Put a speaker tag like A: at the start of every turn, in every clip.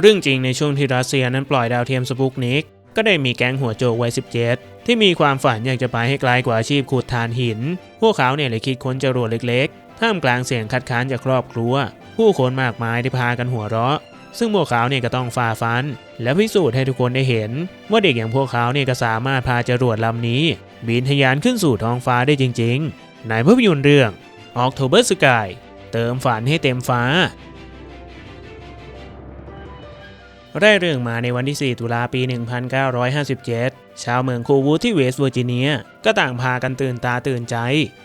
A: เรื่องจริงในช่วงที่รัสเซียนั้นปล่อยดาวเทียมสปุกนิกก็ได้มีแก๊งหัวโจกวัย 17 ที่มีความฝันอยากจะไปให้ไกลกว่าอาชีพขุดถ่านหิน พวกเขาเนี่ยเลยคิดค้นจรวดเล็กๆ ท่ามกลางเสียงคัดค้านจากครอบครัว ผู้คนมากมายได้พากันหัวเราะ ซึ่งพวกเขาเนี่ยก็ต้องฝ่าฟัน และพิสูจน์ให้ทุกคนได้เห็น ว่าเด็กอย่างพวกเขาเนี่ยก็สามารถพาจรวดลำนี้ บินทะยานขึ้นสู่ท้องฟ้าได้จริง ๆ ในภาพยนตร์เรื่อง October Sky เติมฝันให้เต็มฟ้า ได้เรื่องมาในวันที่ 4 ตุลาปี 1957 ชาวเมืองคูวูที่เวสต์เวอร์จิเนีย ก็ต่างพากันตื่นตาตื่นใจ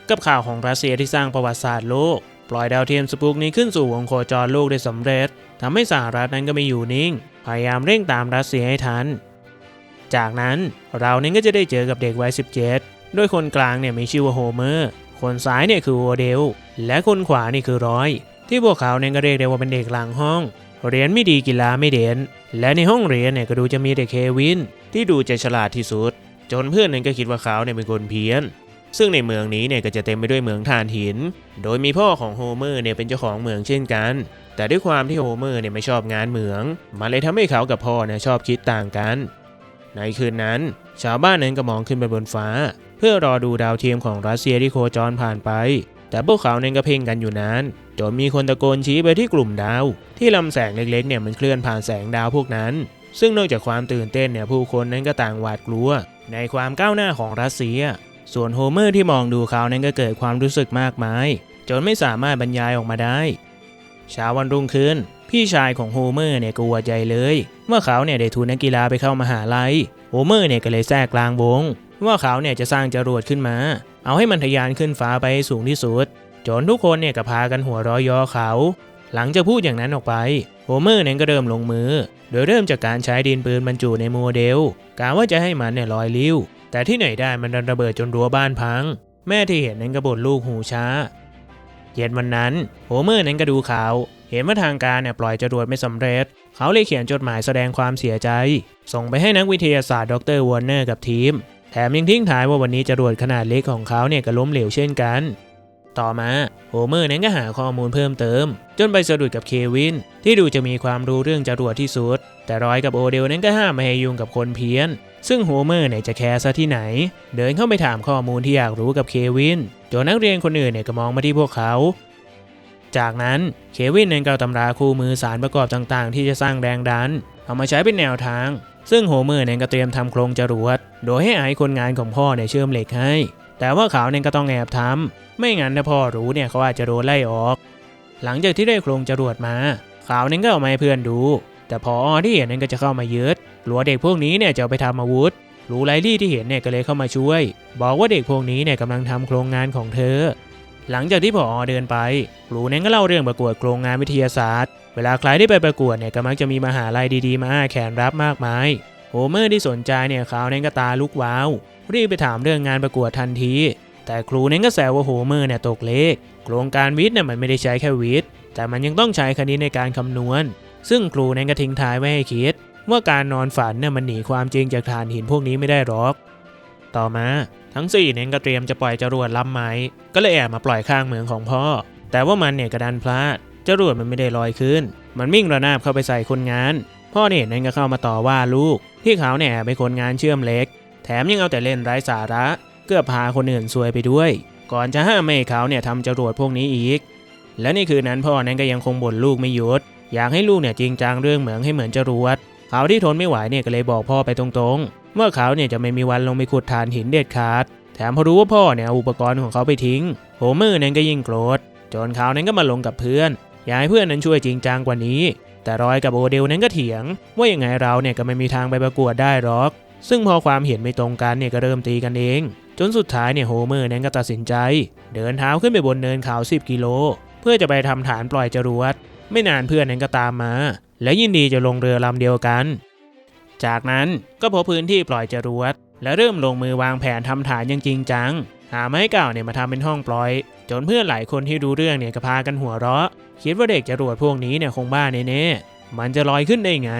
A: กับข่าวของรัสเซียที่สร้างประวัติศาสตร์โลก ปล่อยดาวเทียมสปุกนี้ขึ้นสู่วงโคจรโลกได้สำเร็จทำให้สหรัฐนั้นก็ไม่อยู่นิ่ง พยายามเร่งตามรัสเซียให้ทัน จากนั้นเราเนี่ยก็จะได้เจอกับเด็กวัย 17โดยคนกลางเนี่ยมีชื่อว่าโฮเมอร์ คนซ้ายเนี่ยคือโอเดล และคนขวานี่คือร้อย ที่พวกเขาเนี่ยก็เรียกได้ว่าเป็นเด็กหลังห้อง เรียนไม่ดีกีฬาไม่เด่นและในห้องเรียนเนี่ยก็ดูจะมีแต่เควิน ที่ดูจะฉลาดที่สุด จนเพื่อนนั้นก็คิดว่าเขาเนี่ยเป็นคนเพี้ยน ซึ่งในเมืองนี้เนี่ยก็จะเต็มไปด้วยเมืองถ่านหิน โดยมีพ่อของโฮเมอร์เนี่ยเป็นเจ้าของเมืองเช่นกัน แต่ด้วยความที่โฮเมอร์เนี่ยไม่ชอบงานเหมือง มันเลยทำให้เขากับพ่อเนี่ยชอบคิดต่างกัน ในคืนนั้น ชาวบ้านนั้นก็มองขึ้นไปบนฟ้า เพื่อรอดูดาวเทียมของรัสเซียที่โคจรผ่านไป แต่พวกเขาเนี่ยก็เพ่งกันอยู่นาน จนมีคนตะโกนชี้ไปที่กลุ่มดาว ที่ลำแสงเล็กๆเนี่ยมันเคลื่อนผ่านแสงดาวพวกนั้น ซึ่งนอกจากความตื่นเต้นเนี่ยผู้คนนั้นก็ต่างหวาดกลัว ในความก้าวหน้าของรัสเซีย ส่วนโฮเมอร์ที่มองดูเขานั้นก็เกิดความรู้สึกมากมาย จนไม่สามารถบรรยายออกมาได้เช้าวันรุ่งขึ้น พี่ชายของโฮเมอร์เนี่ยกลัวใจเลยเมื่อเขาเนี่ยได้ทุนนักกีฬาไปเข้ามหาลัยโฮเมอร์เนี่ยก็เลยแทรกกลางวง ว่าเขาเนี่ยจะสร้างจรวดขึ้นมา เอาให้มันทะยานขึ้นฟ้าไปให้สูงที่สุด จนทุกคนเนี่ยก็พากันหัวเร้อยอเขา หลังจากพูดอย่างนั้นออกไปโฮเมอร์เนี่ยก็เริ่มลงมือ โดยเริ่มจากการใช้ดินปืนบรรจุในโมเดลกะว่าจะให้มันเนี่ยลอยลิ้ว แต่ที่ไหนได้มันระเบิดจนรั้วบ้านพัง แม่ที่เห็นนั้นก็บ่นลูกหูช้า เย็นวันนั้นโฮเมอร์นั้นก็ดูข่าว เห็นว่าทางการเนี่ยปล่อยจรวดไม่สำเร็จ เขาเลยเขียนจดหมายแสดงความเสียใจ ส่งไปให้นักวิทยาศาสตร์ดรวอร์เนอร์กับทีม แถมยังทิ้งท้ายว่าวันนี้จรวดขนาดเล็กของเขาเนี่ยก็ล้มเหลวเช่นกัน ต่อมาโฮเมอร์นั้นก็หาข้อมูลเพิ่มเติม จนไปสะดุดกับเควิน ที่ดูจะมีความรู้เรื่องจรวดที่สุด แต่รอยกับโอเดลนั้นก็ห้ามไม่ให้ยุ่งกับคนเพี้ยน ซึ่งโฮเมอร์เนี่ยจะแคร์ซะที่ไหน เดินเข้าไปถามข้อมูลที่อยากรู้กับเควินจนนักเรียนคนอื่นเนี่ยก็มองมาที่พวกเขา จากนั้นเควินนั้นก็ตำราคู่มือสารประกอบต่างๆ ที่จะสร้างแรงดัน เอามาใช้เป็นแนวทางซึ่งโฮเมอร์เนี่ยก็เตรียมทำโครงจรวด โดยให้ไอ้คนงานของพ่อเนี่ยเชื่อมเหล็กให้ แต่ว่าขาวเนี่ยก็ต้องแอบทำไม่งั้นถ้าพ่อรู้เนี่ยเขาอาจจะโดนไล่ออก หลังจากที่ได้โครงจรวดมา ขาวเนี่ยก็เอามาให้เพื่อนดู แต่พอที่เห็นนั้นก็จะเข้ามายึดกลัวเด็กพวกนี้เนี่ยจะไปทำอาวุธรู้ไลลี่ที่เห็นเนี่ยก็เลยเข้ามาช่วย บอกว่าเด็กพวกนี้เนี่ยกำลังทำโครงงานของเธอ หลังจากที่ผอเดินไปครูเนี่ยก็เล่าเรื่องประกวดโครงงานวิทยาศาสตร์ เวลาใครได้ไปประกวดเนี่ยก็มักจะมีมหาลัยดีๆ มาอ้าแขนรับมากมาย โฮเมอร์ที่สนใจเนี่ยเขาเนี่ยก็ตาลุกวาว รีบไปถามเรื่องงานประกวดทันที แต่ครูเนี่ยก็แซวว่าโฮเมอร์เนี่ยตกเลข โครงการวิทย์เนี่ยมันไม่ได้ใช้แค่วิทย์ แต่มันยังต้องใช้คณิตในการคำนวณ ซึ่งครูเนี่ยก็ทิ้งท้ายไว้ให้คิด ว่าการนอนฝันเนี่ยมันหนีความจริงจากฐานหินพวกนี้ไม่ได้หรอก ต่อมาทั้ง4เนี่ยก็เตรียมจะปล่อยจรวดล้ำไม้ก็เลยแอบมาปล่อยข้างเหมืองของพ่อ แต่ว่ามันเนี่ยกระดันพลาดจรวดมันไม่ได้ลอยขึ้น มันวิ่งระนาบเข้าไปใส่คนงาน พ่อเนี่ยนั่นก็เข้ามาต่อว่าลูก ที่เขาเนี่ยแอบเป็นคนงานเชื่อมเล็ก แถมยังเอาแต่เล่นไร้สาระ เกือบพาคนอื่นซวยไปด้วย ก่อนจะห้ามไม่เขาเนี่ยทำจรวดพวกนี้อีก และในคืนนั้นพ่อนั้นก็ยังคงบ่นลูกไม่หยุดอยากให้ลูกเนี่ยจริงจังเรื่องเหมืองให้เหมือนจรวดเขาที่ทนไม่ไหวเนี่ยก็เลยบอกพ่อไปตรงๆ ว่าเขาเนี่ยจะไม่มีวันลงไปขุดฐานหินเด็ดขาด แถมพอรู้ว่าพ่อเนี่ยอาอุปกรณ์ของเขาไปทิ้งโฮเมอร์นั้นก็ยิ่งโกรธจนเขานั้นก็มาลงกับเพื่อนอยากให้เพื่อนนั้นช่วยจริงจังกว่านี้ แต่รอยกับโอเดลนั้นก็เถียง ว่ายังไงเราเนี่ยก็ไม่มีทางไปประกวดได้หรอก ซึ่งพอความเห็นไม่ตรงกันเนี่ยก็เริ่มตีกันเอง จนสุดท้ายเนี่ยโฮเมอร์นั้นก็ตัดสินใจ เดินเท้าขึ้นไปบนเนินเขา 10 กิโล เพื่อจะไปทำฐานปล่อยจรวด ไม่นานเพื่อนนั้นก็ตามมา และยินดีจะลงเรือลำเดียวกัน จากนั้นก็พบพื้นที่ปล่อยจรวด และเริ่มลงมือวางแผนทำฐานอย่างจริงจัง หาไม้เก่าเนี่ยมาทำเป็นห้องปล่อย จนเพื่อนหลายคนที่รู้เรื่องเนี่ยก็พากันหัวเราะ คิดว่าเด็กจรวดพวกนี้เนี่ยคงบ้าแน่ๆมันจะลอยขึ้นได้ไง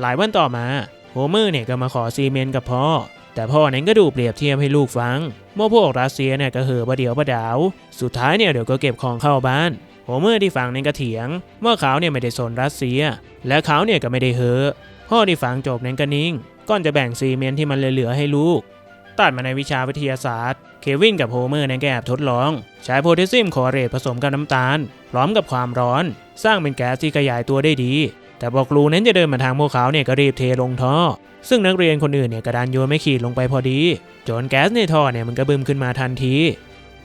A: หลายวันต่อมา โฮเมอร์เนี่ยก็มาขอซีเมนต์กับพ่อ แต่พ่อนั้นก็ดูเปรียบเทียบให้ลูกฟังว่าพวกรัสเซียเนี่ยก็เหอประเดี๋ยวประดาว สุดท้ายเนี่ยเดี๋ยวก็เก็บของเข้าบ้านโฮเมอร์ที่ฟังนั้นก็เถียงว่าเขาเนี่ยไม่ได้สนรัสเซีย และเขาเนี่ยก็ไม่ได้เฮอพ่อที่ฟังจบนั้นก็นิ่งก่อนจะแบ่งซีเมนต์ที่มันเหลือๆให้ลูกตัดมาในวิชาวิทยาศาสตร์ เควินกับโฮเมอร์นั้นก็แอบทดลอง ใช้โพแทสเซียมคลอเรตผสมกับน้ำตาล พร้อมกับความร้อน สร้างเป็นแก๊สที่ขยายตัวได้ดี แต่พอครูนั้นจะเดินมาทางพวกเขาเนี่ยก็รีบเทลงท่อ ซึ่งนักเรียนคนอื่นเนี่ยกระดานโยนไม่ขีดลงไปพอดี จนแก๊สในท่อเนี่ยมันก็บึมขึ้นมาทันที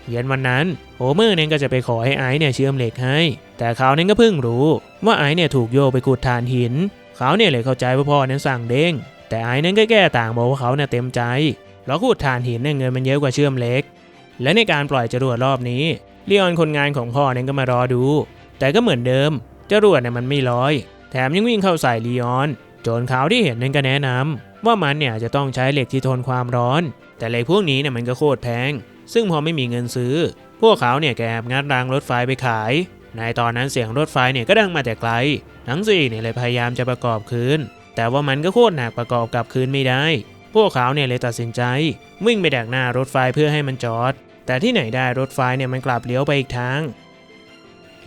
A: เย็นวันนั้นโฮเมอร์เนี่ยก็จะไปขอให้ไอซ์เนี่ยเชื่อมเหล็กให้ แต่เขาเนี่ยก็เพิ่งรู้ว่าไอซ์เนี่ยถูกโยกไปขุดถ่านหิน เขาเนี่ยเลยเข้าใจว่าพ่อเนั้นสั่งเด้ง แต่ไอซ์นั้นก็แก้ต่างบอกว่าเขาเนี่ยเต็มใจเพราะขุดถ่านหินเนี่ยเงินมันเยอะกว่าเชื่อมเหล็ก และในการปล่อยจรวดรอบนี้เลียนคนงานของพ่อเนี่ยก็มารอดู แต่ก็เหมือนเดิมจรวดเนี่ยมันไม่ลอย แถมยังวิ่งเข้าใส่ลีออน โจนเขาที่เห็นนั้นก็แนะนำว่ามันเนี่ยจะต้องใช้เหล็กที่ทนความร้อน แต่เหล็กพวกนี้เนี่ยมันก็โคตรแพง ซึ่งพอไม่มีเงินซื้อ พวกเขาเนี่ยแกแอบงัดรางรถไฟไปขาย ในตอนนั้นเสียงรถไฟเนี่ยก็ดังมาแต่ไกล ทั้งสี่เนี่ยเลยพยายามจะประกอบคืน แต่ว่ามันก็โคตรหนักประกอบกลับคืนไม่ได้ พวกเขาเนี่ยเลยตัดสินใจ วิ่งไปดักหน้ารถไฟเพื่อให้มันจอด แต่ที่ไหนได้รถไฟเนี่ยมันกลับเลี้ยวไปอีกทาง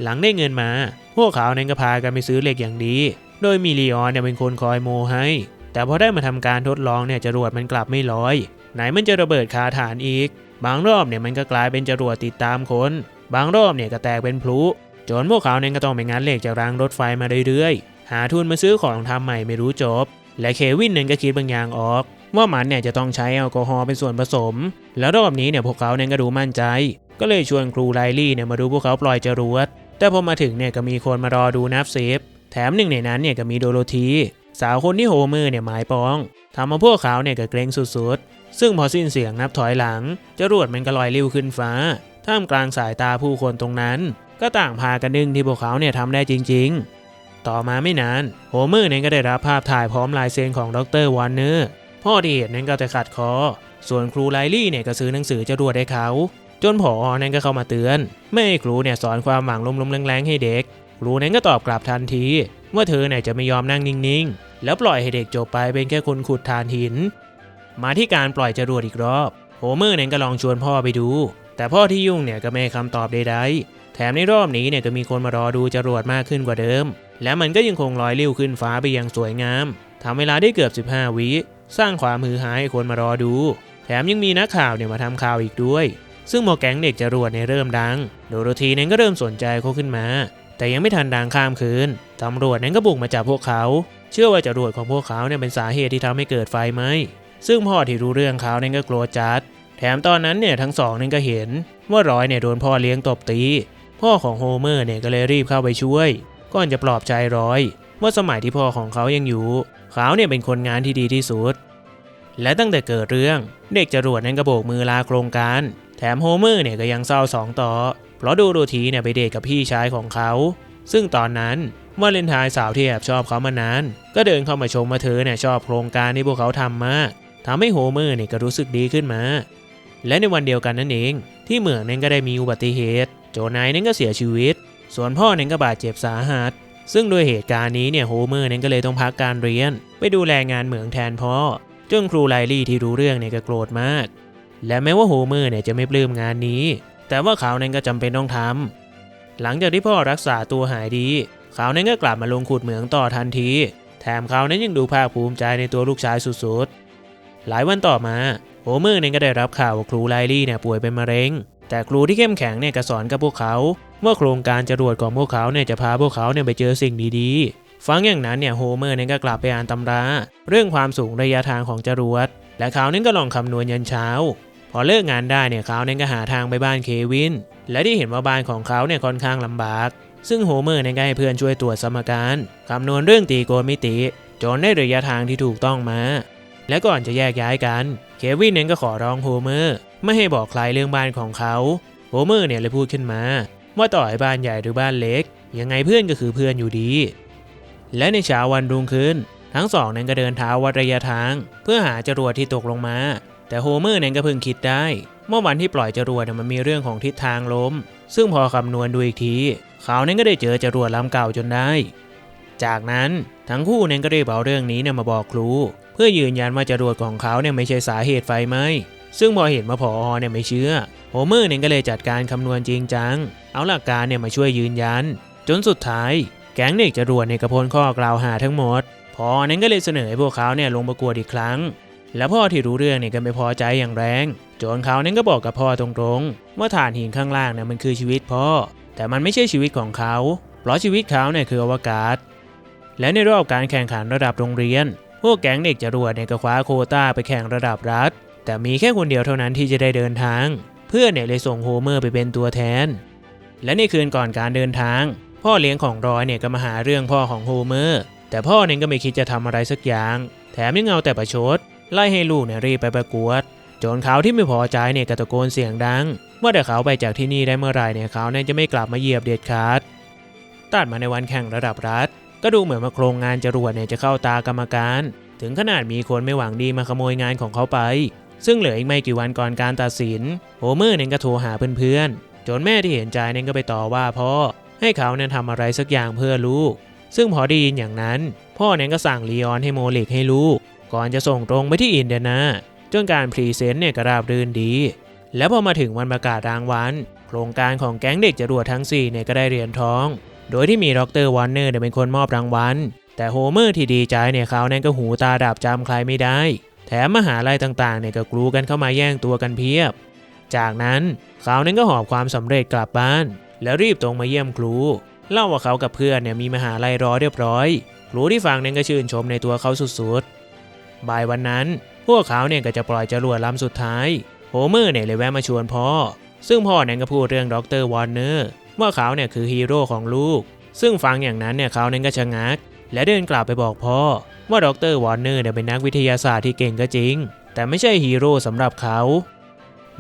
A: หลังได้เงินมา พวกเขาเนี่ยก็พากันไปซื้อเหล็กอย่างดี โดยมีลีออนเนี่ยเป็นคนคอยโมให้ แต่พอได้มาทำการทดลองเนี่ยจรวดมันกลับไม่ลอย ไหนมันจะระเบิดคาฐานอีก บางรอบเนี่ยมันก็กลายเป็นจรวดติดตามคน บางรอบเนี่ยก็แตกเป็นพลุจนพวกเขาเนี่ยก็ต้องไปงานเหล็กจากรางรถไฟมาเรื่อยๆ หาทุนมาซื้อของทำใหม่ไม่รู้จบ และเควินเนี่ยก็คิดบางอย่างออกว่ามันเนี่ยจะต้องใช้แอลกอฮอล์เป็นส่วนผสม แล้วรอบนี้เนี่ยพวกเขาเนี่ยก็ดูมั่นใจ ก็เลยชวนครูไลลี่เนี่ยมาดูพวกเขาปล่อยจรวด แต่พอมาถึงเนี่ยก็มีคนมารอดูนับเซฟ แถมหนึ่งในนั้นเนี่ยก็มีโดโรธีสาวคนที่โฮเมอร์เนี่ยหมายปองทำมาพวกเขาเนี่ยก็เกรงสุดๆ ซึ่งพอสิ้นเสียงนับถอยหลังจรวดมันก็ลอยลิ้วขึ้นฟ้า ท่ามกลางสายตาผู้คนตรงนั้น ก็ต่างพากันนึงที่พวกเขาเนี่ยทำได้จริง ๆ ต่อมาไม่นานโฮเมอร์เนี่ยก็ได้รับภาพถ่ายพร้อมลายเซ็นของดรวานเนอร์พ่อที่เห็นนั้นก็จะขัดคอ ส่วนครูไลลี่เนี่ยก็ซื้อหนังสือจรวดให้เขา จนผอนั้นก็เข้ามาเตือน ไม่ให้ครูเนี่ยสอนความหวังลมๆแรงๆให้เด็ก ครูนั้นก็ตอบกลับทันที ว่าเธอเนี่ยจะไม่ยอมนั่งนิ่งๆ แล้วปล่อยให้เด็กจบไปเป็นแค่คนขุดทานหิน มาที่การปล่อยจรวดอีกรอบ โฮเมอร์นั้นก็ลองชวนพ่อไปดู แต่พ่อที่ยุ่งเนี่ยก็ไม่ให้คำตอบใดๆ แถมในรอบนี้เนี่ยก็มีคนมารอดูจรวดมากขึ้นกว่าเดิม และมันก็ยังคงลอยลิ้วขึ้นฟ้าไปอย่างสวยงามทำเวลาได้เกือบ 15 วิสร้างความฮือฮาให้คนมารอดู แถมยังมีนักข่าวเนี่ยมาทำข่าวอีกด้วย ซึ่งพอแก๊งเด็กจรวดเนี่ยเริ่มดัง โดโรธีนั้นก็เริ่มสนใจเขาขึ้นมา แต่ยังไม่ทันดังข้ามคืน ตำรวจนั้นก็บุกมาจับพวกเขา เชื่อว่าจรวดของพวกเขาเนี่ยเป็นสาเหตุที่ทำให้เกิดไฟไหม้ซึ่งพ่อที่รู้เรื่องเขาเนี่ยก็กลัวจัด แถมตอนนั้นเนี่ยทั้งสองนั่นก็เห็น ว่ารอยเนี่ยโดนพ่อเลี้ยงตบตี พ่อของโฮเมอร์เนี่ยก็เลยรีบเข้าไปช่วย ก่อนจะปลอบใจรอยว่าสมัยที่พ่อของเขายังอยู่ เขาเนี่ยเป็นคนงานที่ดีที่สุด และตั้งแต่เกิดเรื่อง เด็กจรวดนั้นก็โบกมือลาโครงการ แถมโฮเมอร์เนี่ยก็ยังเศร้าสองต่อ เพราะดูโรธีเนี่ยไปเดทกับพี่ชายของเขา ซึ่งตอนนั้นวาเลนไทน์สาวที่แอบชอบเขามานาน ก็เดินเข้ามาชมมาเธอเนี่ยชอบโครงการที่พวกเขาทำมากทำให้โฮเมอร์เนี่ยก็รู้สึกดีขึ้นมา และในวันเดียวกันนั่นเอง ที่เหมืองนั้นก็ได้มีอุบัติเหตุ โจนายนั้นก็เสียชีวิต ส่วนพ่อนั้นก็บาดเจ็บสาหัส ซึ่งด้วยเหตุการณ์นี้เนี่ยโฮเมอร์นั้นก็เลยต้องพักการเรียน ไปดูแลงานเหมืองแทนพ่อจนครูไลลี่ที่รู้เรื่องเนี่ยก็โกรธมาก และแม้ว่าโฮเมอร์เนี่ยจะไม่ปลื้มงานนี้ แต่ว่าเขานั้นก็จำเป็นต้องทำหลังจากที่พ่อรักษาตัวหายดี เขานั้นก็กลับมาลงขุดเหมืองต่อทันที แถมเขานั้นยังดูภาคภูมิใจในตัวลูกชายสุดๆ หลายวันต่อมาโฮเมอร์นั้นก็ได้รับข่าวว่าครูไลลี่เนี่ยป่วยเป็นมะเร็ง แต่ครูที่เข้มแข็งเนี่ยก็สอนกับพวกเขาว่าโครงการจรวดของพวกเขาเนี่ยจะพาพวกเขาเนี่ยไปเจอสิ่งดีๆ ฟังอย่างนั้นเนี่ยโฮเมอร์เนี่ยก็กลับไปอ่านตำรา เรื่องความสูงระยะทางของจรวด และเขาเนี่ยก็ลองคำนวณยันเช้า พอเลิกงานได้เนี่ยเขาเนี่ยก็หาทางไปบ้านเควิน และที่เห็นว่าบ้านของเขาเนี่ยค่อนข้างลำบาก ซึ่งโฮเมอร์เนี่ยก็ให้เพื่อนช่วยตรวจสมการคำนวณเรื่องตีโกณมิติ จนได้ระยะทางที่ถูกต้องมา และก่อนจะแยกย้ายกัน เควินเนี่ยก็ขอร้องโฮเมอร์ไม่ให้บอกใครเรื่องบ้านของเขา โฮเมอร์เนี่ยเลยพูดขึ้นมา ว่าต่อให้บ้านใหญ่หรือบ้านเล็ก ยังไงเพื่อนก็คือเพื่อนอยู่ดี และในเช้าวันรุ่งขึ้น ทั้งสองนั้นก็เดินเท้าวัดระยะทาง เพื่อหาจรวดที่ตกลงมา แต่โฮเมอร์นั้นก็เพิ่งคิดได้ เมื่อวันที่ปล่อยจรวดเนี่ยมันมีเรื่องของทิศทางลมซึ่งพอคำนวณดูอีกทีเขานั้นก็ได้เจอจรวดลำเก่าจนได้ จากนั้นทั้งคู่นั้นก็ได้เอาเรื่องนี้เนี่ยมาบอกครู เพื่อยืนยันว่าจรวดของเขาเนี่ยไม่ใช่สาเหตุไฟไหมซึ่งพอเห็นมาพอเนี่ยไม่เชื่อโฮเมอร์เนี่ยก็เลยจัดการคำนวณจริงจัง เอาหลักการเนี่ยมาช่วยยืนยัน จนสุดท้าย แก๊งเด็กจรวดเนี่ยกระพ้นข้อกล่าวหาทั้งหมด พอนั้นก็เลยเสนอให้พวกเขาเนี่ยลงประกวดอีกครั้ง แล้วพ่อที่รู้เรื่องเนี่ยก็ไม่พอใจอย่างแรงจนเขานั้นก็บอกกับพ่อตรงๆ ว่าฐานหินข้างล่างเนี่ยมันคือชีวิตพ่อ แต่มันไม่ใช่ชีวิตของเขา เพราะชีวิตเขาเนี่ยคืออวกาศ และในรอบการแข่งขันระดับโรงเรียน พวกแก๊งเด็กจรวดเนี่ยก็คว้าโคต้าไปแข่งระดับรัฐ แต่มีแค่คนเดียวเท่านั้นที่จะได้เดินทาง เพื่อนเนี่ยเลยส่งโฮเมอร์ไปเป็นตัวแทน และในคืนก่อนการเดินทาง พ่อเลี้ยงของรอยเนี่ยก็มาหาเรื่องพ่อของโฮเมอร์ แต่พ่อเนี่ยก็ไม่คิดจะทำอะไรสักอย่าง แถมยังเอาแต่ประชด ไล่ให้ลูกเนี่ยรีบไปประกวดจนเขาที่ไม่พอใจเนี่ยก็ตะโกนเสียงดัง ว่าถ้าเขาไปจากที่นี่ได้เมื่อไรเนี่ยเขาเนี่ยจะไม่กลับมาเหยียบเด็ดขาดตัดมาในวันแข่งระดับรัฐ ก็ดูเหมือนว่าโครงงานจรวดเนี่ยจะเข้าตากรรมการ ถึงขนาดมีคนไม่หวังดีมาขโมยงานของเขาไป ซึ่งเหลืออีกไม่กี่วันก่อนการตัดสินโฮเมอร์เนี่ยก็โทรหาเพื่อนๆ จนแม่ที่เห็นใจเนี่ยก็ไปต่อว่าพ่อให้เขาเนี่ยทำอะไรสักอย่างเพื่อลูก ซึ่งพอได้ยินอย่างนั้น พ่อเนี่ยก็สั่งลีออนให้โมเลกให้ลูก ก่อนจะส่งตรงไปที่อินเดียนาจนการพรีเซนต์เนี่ยก็ราบรื่นดี แล้วพอมาถึงวันประกาศรางวัลโครงการของแก๊งเด็กจรวดทั้ง4เนี่ยก็ได้เหรียญทอง โดยที่มีดรวอนเนอร์เนี่ยเป็นคนมอบรางวัล แต่โฮเมอร์ที่ดีใจเนี่ยเขานั่นก็หูตาดับจำใครไม่ได้ แถมมหาลัยต่างๆเนี่ยก็กรูกันเข้ามาแย่งตัวกันเพียบ จากนั้นเขานั้นก็หอบความสำเร็จกลับบ้าน แล้วรีบตรงมาเยี่ยมครู เล่าว่าเขากับเพื่อนเนี่ยมีมหาลัยรอเรียบร้อย ครูที่ฟังนั้นก็ชื่นชมในตัวเขาสุดๆ บ่ายวันนั้น พวกเขาเนี่ยก็จะปล่อยจรวดลำสุดท้าย โฮเมอร์เนี่ยเลยแวะมาชวนพ่อ ซึ่งพ่อเนั้นก็พูดเรื่องดรวอร์เนอร์ว่าเขาเนี่ยคือฮีโร่ของลูก ซึ่งฟังอย่างนั้นเนี่ยเขาเนั้นก็ชะงัก และเดินกลับไปบอกพ่อ ว่าดรวอร์เนอร์เนี่ยเป็นนักวิทยาศาสตร์ที่เก่งก็จริง แต่ไม่ใช่ฮีโร่สำหรับเขา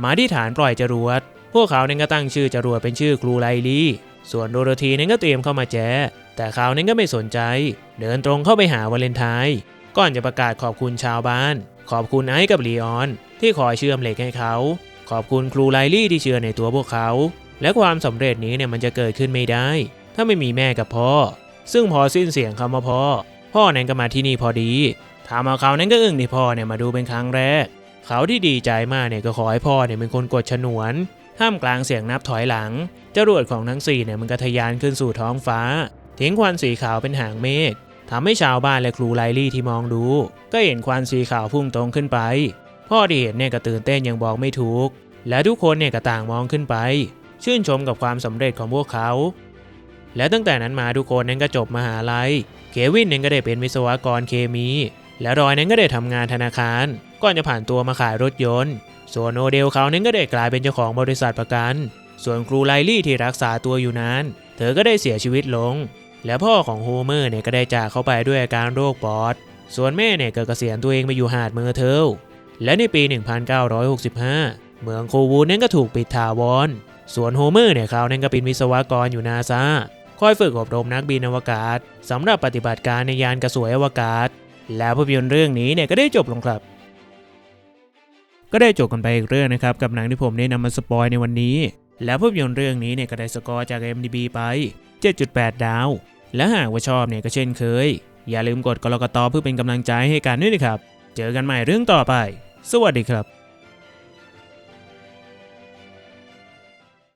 A: มาที่ฐานปล่อยจรวด พวกเขาเนี่ยก็ตั้งชื่อจรวดเป็นชื่อครูไลลี่ ส่วนโดโรธีเนั้นก็เตรียมเข้ามาแจแต่เขานั้นก็ไม่สนใจ เดินตรงเข้าไปหาวาเลนไทน์ ก่อนจะประกาศขอบคุณชาวบ้าน ขอบคุณไอ้กับลีออน ที่คอยเชื่อมเหล็กให้เขา ขอบคุณครูไลลี่ที่เชื่อในตัวพวกเขา และความสำเร็จนี้เนี่ยมันจะเกิดขึ้นไม่ได้ ถ้าไม่มีแม่กับพ่อ ซึ่งพอสิ้นเสียงคำว่าพ่อ พ่อนั้นก็มาที่นี่พอดีทำเอาเขานั้นก็อึ้งที่พ่อเนี่ยมาดูเป็นครั้งแรก เขาที่ดีใจมากเนี่ยก็ขอให้พ่อเนี่ยเป็นคนกดฉนวนท่ามกลางเสียงนับถอยหลังจรวดของทั้งสี่เนี่ยมันก็ทะยานขึ้นสู่ท้องฟ้าทิ้งควันสีขาวเป็นหางเมฆ ทำให้ชาวบ้านและครูไลลี่ที่มองดู ก็เห็นควันสีขาวพุ่งตรงขึ้นไป พ่อที่เห็นเนี่ยก็ตื่นเต้นยังบอกไม่ถูก และทุกคนเนี่ยก็ต่างมองขึ้นไป ชื่นชมกับความสำเร็จของพวกเขา และตั้งแต่นั้นมาทุกคนนั้นก็จบมหาลัย เควินเนี่ยก็ได้เป็นวิศวกรเคมี และรอยนั้นก็ได้ทำงานธนาคารก่อนจะผ่านตัวมาขายรถยนต์ ส่วนโอเดลเขานั้นก็ได้กลายเป็นเจ้าของบริษัทประกัน ส่วนครูไลลี่ที่รักษาตัวอยู่นั้น เธอก็ได้เสียชีวิตลง และพ่อของโฮเมอร์เนี่ยก็ได้จากเข้าไปด้วยอาการโรคปอด ส่วนแม่เนี่ยก็เกษียณตัวเองไปอยู่หาดเมอร์เทล และในปี 1965 เมืองโควูดนั้นก็ถูกปิดถาวร ส่วนโฮเมอร์เนี่ยเขานั้นก็เป็นวิศวกรอยู่นาซาคอยฝึกอบรมนักบินอวกาศสำหรับปฏิบัติการในยานกระสวยอวกาศ แล้วภาพยนตร์เรื่องนี้เนี่ยก็ได้จบลงครับก็ได้จบกันไปอีกเรื่องนะครับ กับหนังที่ผมได้นำมาสปอยในวันนี้ แล้วภาพยนตร์เรื่องนี้เนี่ยก็ได้สกอร์จาก MDB ไป 7.8 ดาว และหากว่าชอบเนี่ยก็เช่นเคย อย่าลืมกดกรกตเพื่อเป็นกำลังใจให้กันด้วยนะครับ เจอกันใหม่เรื่องต่อไป สวัสดีครับ